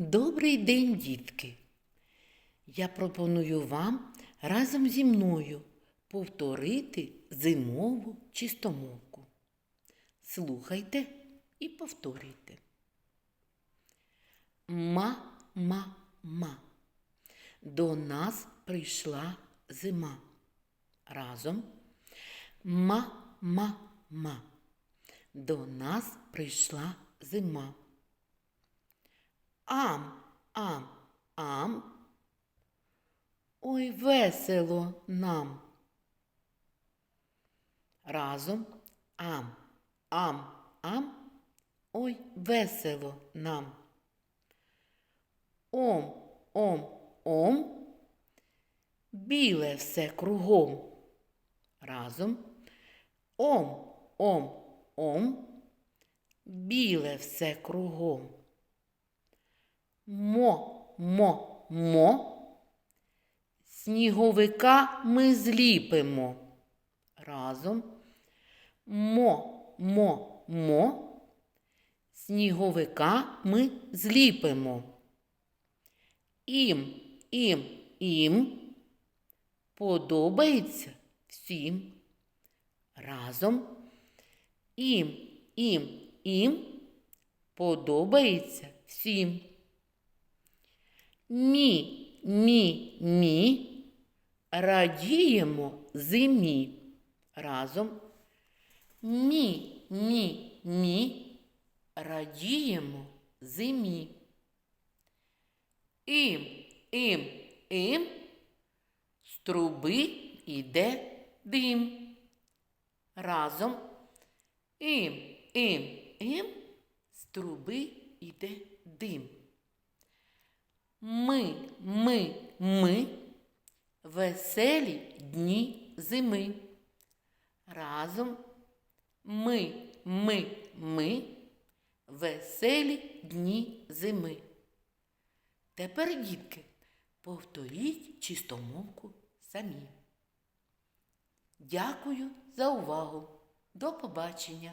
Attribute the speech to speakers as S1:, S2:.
S1: Добрий день, дітки! Я пропоную вам разом зі мною повторити зимову чистомовку. Слухайте і повторюйте. Ма-ма-ма. До нас прийшла зима. Разом. Ма-ма-ма. До нас прийшла зима. Ам, ам, ам. Ой, весело нам. Разом ам, ам, ам. Ой, весело нам. Ом, ом, ом. Біле все кругом. Разом. Ом, ом, ом. Біле все кругом. Мо, мо, мо. Сніговика ми зліпимо. Разом. Мо, мо, мо. Сніговика ми зліпимо. Ім, ім, ім. Подобається всім. Разом. Ім, ім, ім. Подобається всім. Мі, мі, мі. Радіємо зимі. Разом. Мі, мі, мі. Радіємо зимі. Ім, ім, ім. З труби йде дим. Разом. Ім, ім, ім. З труби йде дим. Ми, ми, ми. Веселі дні зими. Разом ми, ми, ми. Веселі дні зими. Тепер, дітки, повторіть чистомовку самі. Дякую за увагу. До побачення!